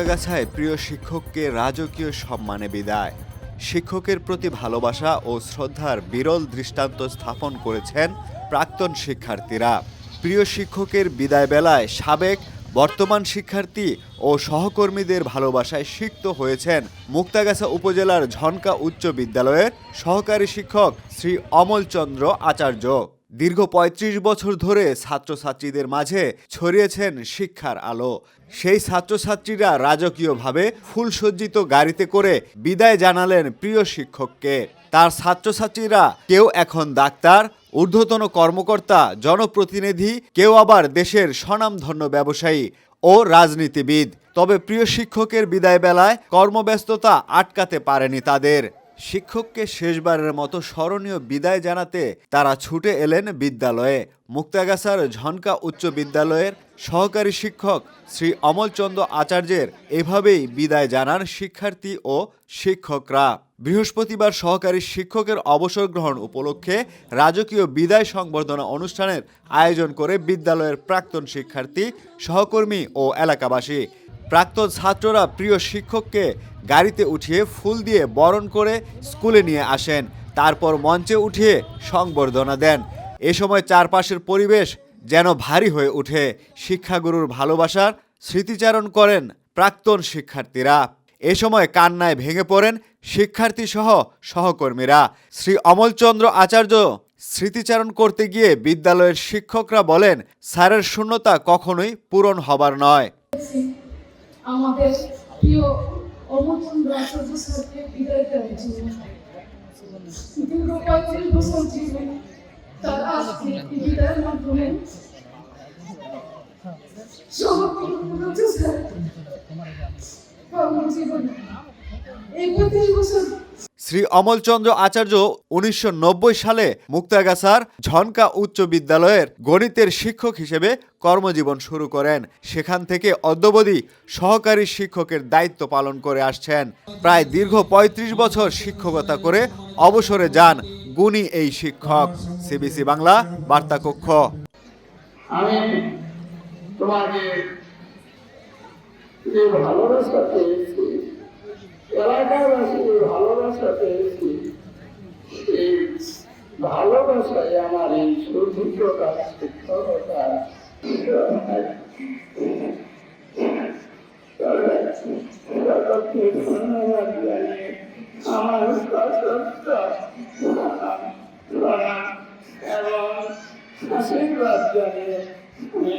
মুক্তাগাছায় প্রিয় শিক্ষককে রাজকীয় সম্মানে বিদায়। শিক্ষকের প্রতি ভালোবাসা ও শ্রদ্ধার বিরল দৃষ্টান্ত স্থাপন করেছেন প্রাক্তন শিক্ষার্থীরা। প্রিয় শিক্ষকের বিদায় বেলায় সাবেক বর্তমান শিক্ষার্থী ও সহকর্মীদের ভালোবাসায় সিক্ত হয়েছেন মুক্তাগাছা উপজেলার ঝনকা উচ্চ বিদ্যালয়ের সহকারী শিক্ষক শ্রী অমলচন্দ্র আচার্য। দীর্ঘ ৩৫ বছর ধরে ছাত্রছাত্রীদের মাঝে ছড়িয়েছেন শিক্ষার আলো। সেই ছাত্রছাত্রীরা রাজকীয়ভাবে ফুলসজ্জিত গাড়িতে করে বিদায় জানালেন প্রিয় শিক্ষককে। তার ছাত্রছাত্রীরা কেউ এখন ডাক্তার, ঊর্ধ্বতন কর্মকর্তা, জনপ্রতিনিধি, কেউ আবার দেশের স্বনামধন্য ব্যবসায়ী ও রাজনীতিবিদ। তবে প্রিয় শিক্ষকের বিদায় বেলায় কর্মব্যস্ততা আটকাতে পারেনি তাদের। শিক্ষককে শেষবারের মতো স্মরণীয় বিদায় জানাতে তারা ছুটে এলেন বিদ্যালয়ে। মুক্তাগাছার ঝনকা উচ্চ বিদ্যালয়ের সহকারী শিক্ষক শ্রী অমলচন্দ্র আচার্যের এভাবেই বিদায় জানান শিক্ষার্থী ও শিক্ষকরা। বৃহস্পতিবার সহকারী শিক্ষকের অবসর গ্রহণ উপলক্ষে রাজকীয় বিদায় সংবর্ধনা অনুষ্ঠানের আয়োজন করে বিদ্যালয়ের প্রাক্তন শিক্ষার্থী, সহকর্মী ও এলাকাবাসী। প্রাক্তন ছাত্ররা প্রিয় শিক্ষককে গাড়িতে উঠিয়ে ফুল দিয়ে বরণ করে স্কুলে নিয়ে আসেন। তারপর মঞ্চে উঠিয়ে সংবর্ধনা দেন। এ সময় চারপাশের পরিবেশ যেন ভারী হয়ে ওঠে। শিক্ষাগুরুর ভালোবাসার স্মৃতিচারণ করেন প্রাক্তন শিক্ষার্থীরা। এ সময় কান্নায় ভেঙে পড়েন শিক্ষার্থী সহ সহকর্মীরা। শ্রী অমলচন্দ্র আচার্য স্মৃতিচারণ করতে গিয়ে বিদ্যালয়ের শিক্ষকরা বলেন, স্যারের শূন্যতা কখনোই পূরণ হবার নয়। আমাদের প্রিয় অমরচন্দ্র আচার্য স্যারকে বিদায় দেওয়ার জন্য পঁয়ত্রিশ জীবন তার আজকে এই বিদায়ের মাধ্যমে কর্মজীবন। এই পঁয়ত্রিশ বছর শ্রী অমলচন্দ্র আচার্য উনিশশো নব্বই সালে মুক্তাগাছার ঝনকা উচ্চ বিদ্যালয়ের গণিতের শিক্ষক হিসেবে কর্মজীবন শুরু করেন। সেখান থেকে অদ্যবধি সহকারী শিক্ষকের দায়িত্ব পালন করে আসছেন। প্রায় দীর্ঘ ৩৫ বছর শিক্ষকতা করে অবসরে যান গুণী এই শিক্ষক। সিবিসি বাংলা, বার্তা কক্ষ। ভালোবাসা ভালোবাসায় আমার এই সুযোগ্যতা শিক্ষকতা ধন্যবাদ আমার প্রণাম এবং আশীর্বাদ জানিয়ে আমি